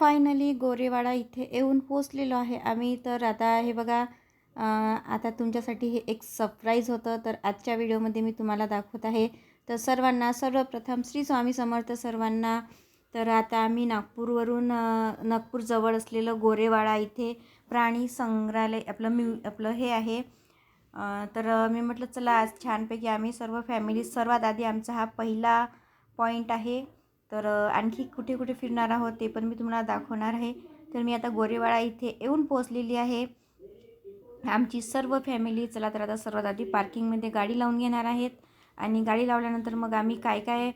Finally Gorewada इथे येऊन पोचलेलो आहे. आम्ही तर आता हे बघा आता तुमच्यासाठी हे एक सरप्राईज होतं. तर आजच्या व्हिडिओमध्ये मी तुम्हाला दाखवत आहे. तर सर्वांना सर्वप्रथम श्री स्वामी समर्थ सर्वांना तर आता आम्ही नागपूरवरून नागपूरजवळ असलेलं गोरेवाडा इथे प्राणी संग्रहालय आपलं मी आपलं हे आहे. तर मी म्हटलं चला आज छानपैकी आम्ही सर्व फॅमिली सर्वात आधी आमचा हा पहिला पॉईंट आहे. तर आणखी कुठे कुठे फिरणार आहोत ते पण मी तुम्हाला दाखवणार आहे. तर मी आता गोरेवाडा इथे येऊन पोचलेली आहे. आमची सर्व फॅमिली चला तर आता सर्वात आधी पार्किंगमध्ये गाडी लावून घेणार आहेत. आणि गाडी लावल्यानंतर मग आम्ही काय काय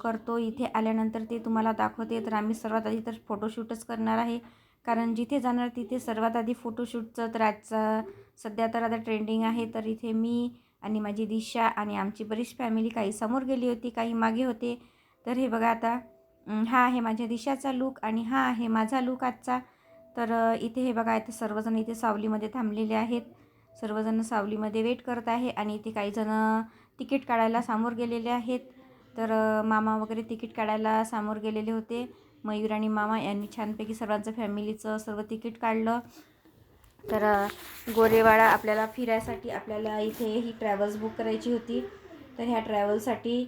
करतो इथे आल्यानंतर ते तुम्हाला दाखवते. तर आम्ही सर्वात आधी तर फोटोशूटच करणार आहे. कारण जिथे जाणार तिथे सर्वात आधी फोटोशूटचं तर आजचा सध्या तर आता ट्रेंडिंग आहे. तर इथे मी आणि माझी दिशा आणि आमची बरीच फॅमिली काही समोर गेली होती काही मागे होते. तर हे बघा आता हा आहे माझ्या दिशाचा लूक आणि हा आहे माझा लूक आजचा. तर इथे हे बघा इथे सर्वजण इथे सावलीमध्ये थांबलेले आहेत. सर्वजण सावलीमध्ये वेट करत आहे आणि इथे काहीजणं तिकीट काढायला समोर गेलेले आहेत. तर मामा वगैरे तिकीट काढायला समोर गेलेले होते. मयूर आणि मामा यांनी छानपैकी सर्वांचं फॅमिलीचं सर्व तिकीट काढलं. तर गोरेवाडा आपल्याला फिरायसाठी आपल्याला इथे ही ट्रॅव्हल्स बुक करायची होती. तर ह्या ट्रॅव्हल्ससाठी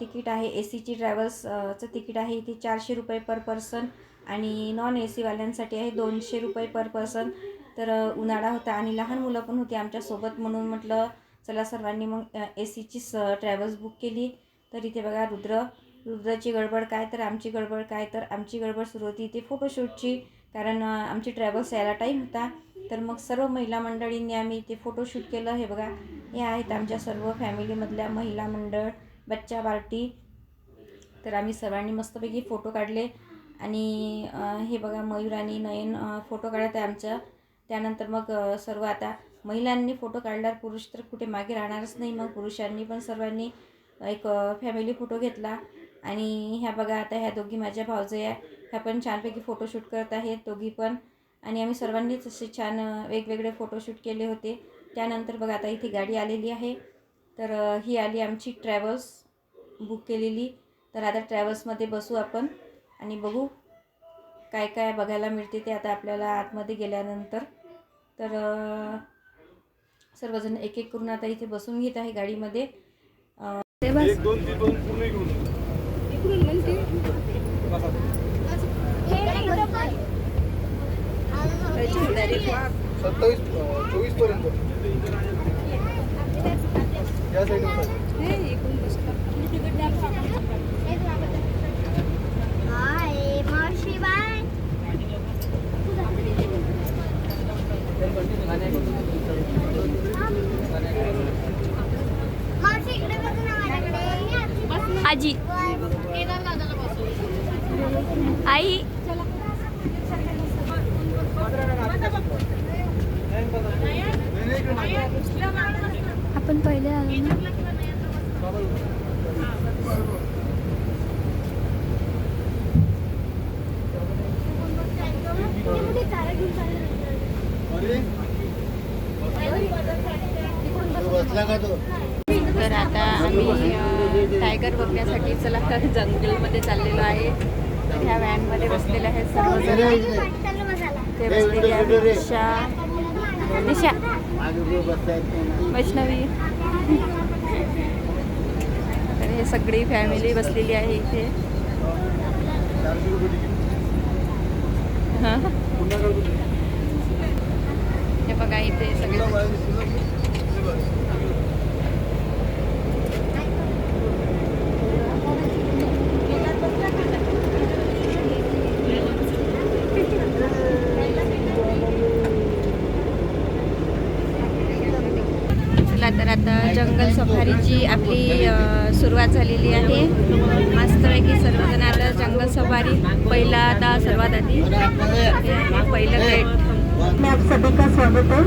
तिकीट आहे. ए सीची ट्रॅव्हल्सचं तिकीट आहे. इथे चारशे रुपये पर पर्सन आणि नॉन ए सीवाल्यांसाठी आहे दोनशे रुपये पर पर्सन तर उन्हाळा होता आणि लहान मुलं पण होती आमच्यासोबत म्हणून म्हटलं चला सर्वांनी मग ए सीचीच ट्रॅव्हल्स बुक केली. तर इथे बघा रुद्र रुद्राची गडबड काय तर आमची गडबड काय तर आमची गडबड सुरू होती इथे फोटोशूटची कारण आमची ट्रॅव्हल्स यायला टाईम होता. तर मग सर्व महिला मंडळींनी आम्ही इथे फोटोशूट केलं. हे बघा हे आहेत आमच्या सर्व फॅमिलीमधल्या महिला मंडळ. बच्चा पार्टी तर आम्ही सर्वांनी मस्तपैकी फोटो काढले. आणि हे बघा मयूर आणि नयन फोटो काढत आहे आमच्या. त्यानंतर मग सर्व आता महिलांनी फोटो काढल्यावर पुरुष तर कुठे मागे राहणारच नाही. मग पुरुषांनी पण सर्वांनी एक फॅमिली फोटो घेतला. आणि ह्या बघा आता ह्या दोघी माझ्या भावजया ह्या पण छानपैकी फोटोशूट करत आहेत दोघी पण. आणि आम्ही सर्वांनीच असे छान वेगवेगळे फोटोशूट केले होते. त्यानंतर बघा आता इथे गाडी आलेली आहे. तर ही आली आमची ट्रॅव्हल्स बुक केलेली. तर आता ट्रॅव्हल्समध्ये बसू आपण आणि बघू काय काय बघायला मिळते ते आता आपल्याला आतमध्ये गेल्यानंतर. तर सर्वजण एक एक करून आता इथे बसून घेत आहे गाडीमध्ये. सत्तावीस चोवीसपर्यंत. माझ्याकडे आजी आई आपण पहिले आलो ना. तर आता आम्ही टायगर बघण्यासाठी चला जंगलमध्ये चाललेलो आहे. तर ह्या व्हॅनमध्ये बसलेले आहेत सर्वजण. ते बसलेले आहेत दिशा निशा. वैष्णवी. तर हे सगळी फॅमिली बसलेली आहे इथे. हां? हे बघा इथे सगळे चला तर आता जंगल सफारीची आपली सुरुवात झालेली आहे. मस्तपैकी सर्वजण आता जंगल सफारी पहिला आता सर्वात आधी. पहिलं गेट में आप सभी का स्वागत है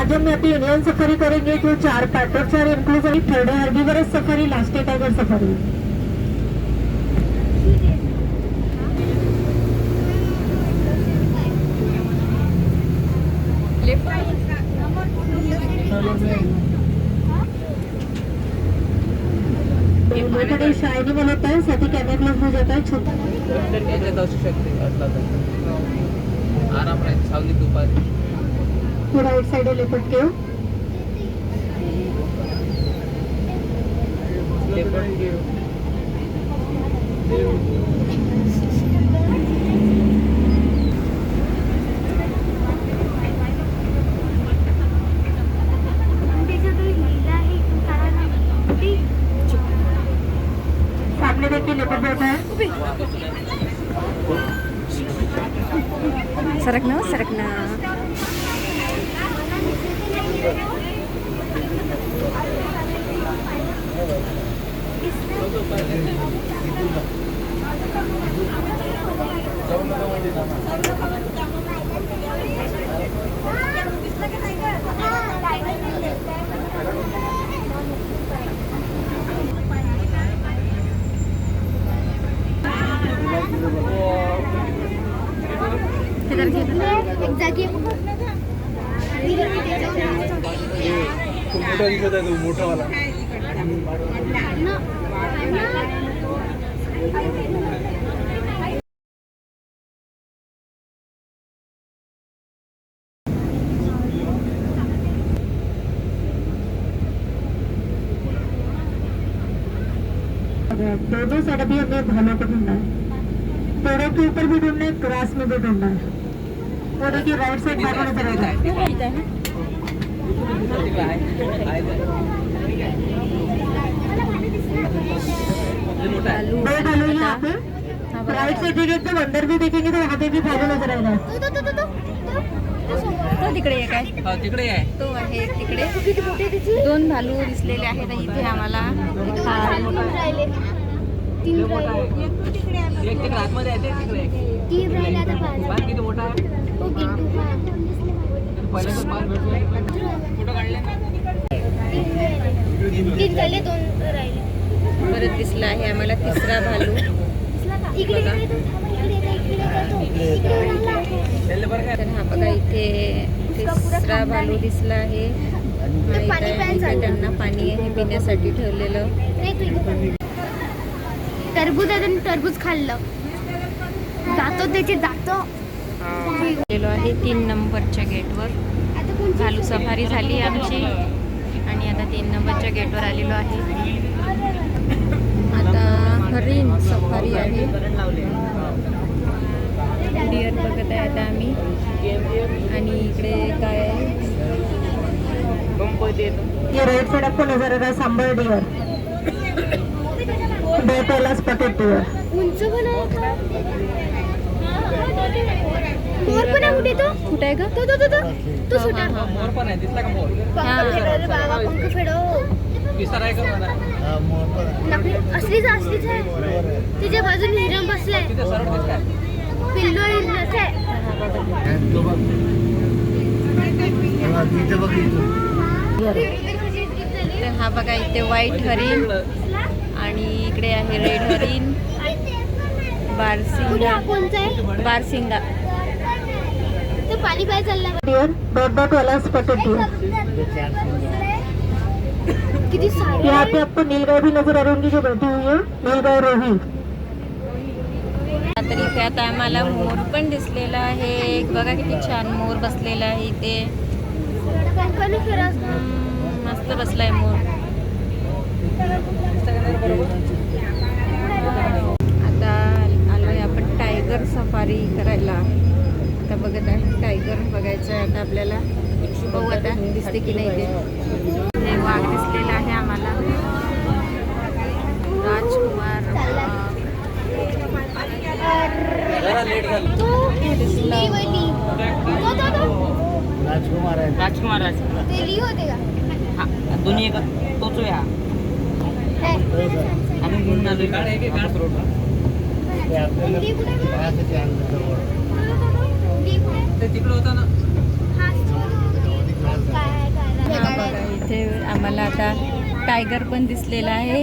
आज हम यहाँ पे इंडियन सफारी करेंगे जो चार पैटर्न और इंक्लूसिव थर्ड है herbivorous safari last tiger safari. Left. लोगों शायरी में होता है साथ ही कैमरा ग्लास जात जाता छोटा असू शकते वाटला तर आराम राहील सावली दुपारी ही राईट साइड लेपट ठेव लेपट घेऊ त्याच्यात लिहिलं आहे कारण ती सामने देखील लेपट बैठा है सरक ना सरक तो अभी हमें भालों को ढूंढना है। पेड़ों के ऊपर भी ढूंढना है ग्रास में भी ढूंढना है। देखिए राइट साइड भागो नजर आ रहा है भालू हैं यहाँ पे राइट साइड देखेंगे तो अंदर भी देखेंगे तो वहाँ पे भी भालू नजर आ रहा है तो तो तो तो तो तिकडे एक आहे. हा तिकडे आहे. तो आहे तिकडे. दोन भालू दिसलेले आहेत इथे आम्हाला हा तीन राहिले तीन राहिले. एक तिकडे आतमध्ये आहे ते तिकडे आहे. तीन राहिले आता पाच पान किती मोठा आहे हो गिंटू पाच पहिल्यांदा पान भेटलं फोटो काढले तीन झाले दोन राहिले परत दिसला आहे आम्हाला तिसरा भालू तर हा बघा इथे तिसरा भालू दिसला आहे. त्यांना पाणी आहे पिण्यासाठी ठेवलेलं. टरबूज आहे त्यांनी टरबूज खाल्लं जातो त्याचे जातो गेलो आहे तीन नंबरच्या गेटवर. भालू सफारी झाली आमची. आणि आता तीन नंबरच्या गेटवर आलेलो आहे. आता हरिण सफारी आहे. डिअर बघत आहे आता आम्ही. आणि इकडे काय आहे? पंप येतो ये राइट साइड आपको नजर आ रहा है सांबर पहला स्पॉटेड डियर उंच पण आहे का? मोर पण आहे कुठे तो? कुठे आहे का तो तो तो तो. तो सुटा. मोर पण आहे दिसला का मोर? हा. पंख फेडव रे बाबा पंख फेडव. विसर आहे का मला मोर पण आहे. नकली असलीच असलीच आहे. मोर आहे. तिच्या बाजूने बसलाय. पिल्लू हिरणाचं आहे. हा, इथं बघ इथं. हा व्हाईट हरिण. आणि इकडे आहे रेड हरिण. बारसिंगा. बारसिंगा. तो पाणी पाय चालला. डियर डॉट डॉट वाला स्पॉटेड डियर इथे चार शिंगे आहेत. किती सारे? यहाँ पे आपको नीलगाय भी नजर आ रही होंगी जो बैठी हुई है? नीलगाय रोही. तर इथे आता आम्हाला मोर पण दिसलेला आहे. एक बघा किती छान मोर बसलेला आहे इथे. मस्त बसलाय मोर आता आलोय आपण टायगर सफारी करायला. आता बघत आहे टायगर बघायचं आहे आता आपल्याला. बघू आता दिसते की नाही ते. हे वाघ दिसलेला आहे आम्हाला. राजकुमार राजकुमार आहे राजकुमार राज ते ली होते का हा दोन्ही एक तोच आहे हा. आम्ही म्हणून तिकडे होता ना काय आहे, काय आहे? बघा इथे आम्हाला आता टायगर पण दिसलेला आहे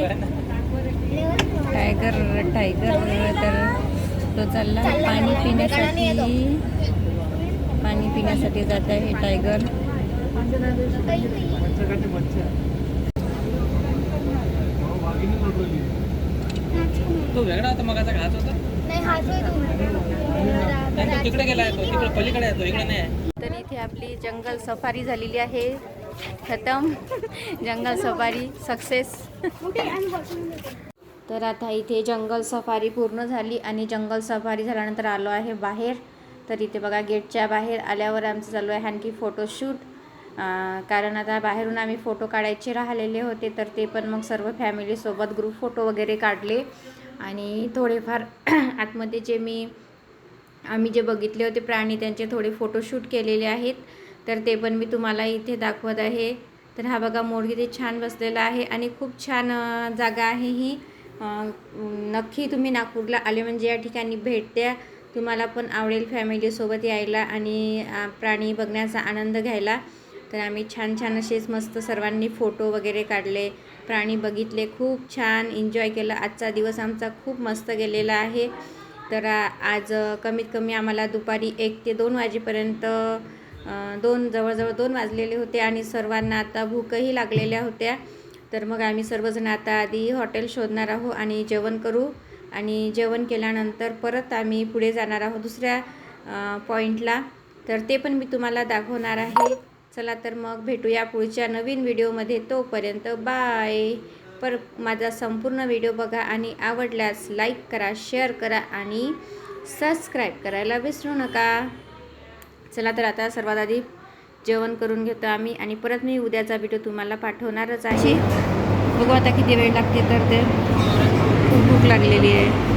टायगर टायगर तर तो चालला पाणी पिण्यासाठी पाणी पिण्यासाठी जात आहे टायगर आमच्याकडे मच्छी आहे. तो वेगळा होता मग आता घात होता? नाही हाच होय तू तो तिकडे गेला तो. तिकडे पलीकडे आहे तो. इकडे नाही आहे. तर इथे आपली जंगल सफारी झालेली आहे. खतम. जंगल सफारी सक्सेस. तर आता इथे जंगल सफारी पूर्ण झाली आणि जंगल सफारी झाल्यानंतर आलो आहे बाहेर. तर इथे बघा गेटच्या बाहेर आल्यावर आमचं चालू आहे आणखी फोटोशूट कारण आता बाहेरून आम्ही फोटो काढायचे राहिलेले होते तर ते पण मग सर्व फॅमिलीसोबत ग्रुप फोटो वगैरे काढले. आणि थोडेफार आतमध्ये जे मी आम्ही जे बघितले होते प्राणी त्यांचे थोडे फोटोशूट केलेले आहेत. तर ते पण मी तुम्हाला इथे दाखवत आहे. तर हा बघा मोर किती छान बसलेला आहे आणि खूप छान जागा आहे ही. नक्की तुम्ही नागपूरला आले म्हणजे या ठिकाणी भेट द्या. तुम्हाला पण आवडेल फॅमिलीसोबत यायला आणि प्राणी बघण्याचा आनंद घ्यायला. तर आम्ही छान छान असेच मस्त सर्वांनी फोटो वगैरे काढले. प्राणी बघितले खूप छान एन्जॉय केलं. आजचा दिवस आमचा खूप मस्त गेलेला आहे. तर आज कमीत कमी आम्हाला दुपारी एक ते दोन वाजेपर्यंत दोन जवळजवळ दोन वाजलेले होते आणि सर्वांना आता भूकही लागलेल्या होत्या. तर मग आम्ही सर्वजण आता आधी हॉटेल शोधणार आहोत आणि जेवण करू. आणि जेवण केल्यानंतर परत आम्ही पुढे जाणार आहोत दुसऱ्या पॉईंटला तर ते पण मी तुम्हाला दाखवणार आहे. चला तर मग भेटूया पुढच्या नवीन व्हिडिओमध्ये. तोपर्यंत बाय. पर माझा संपूर्ण व्हिडिओ बघा आणि आवडल्यास लाईक करा शेअर करा आणि सबस्क्राईब करायला विसरू नका. चला तर आता सर्वात आधी जेवण करून घेतो आम्ही आणि परत मी उद्याचा व्हिडिओ तुम्हाला पाठवणारच आहे. बघू आता किती वेळ लागते तर ते. खूप भूक लागलेली आहे.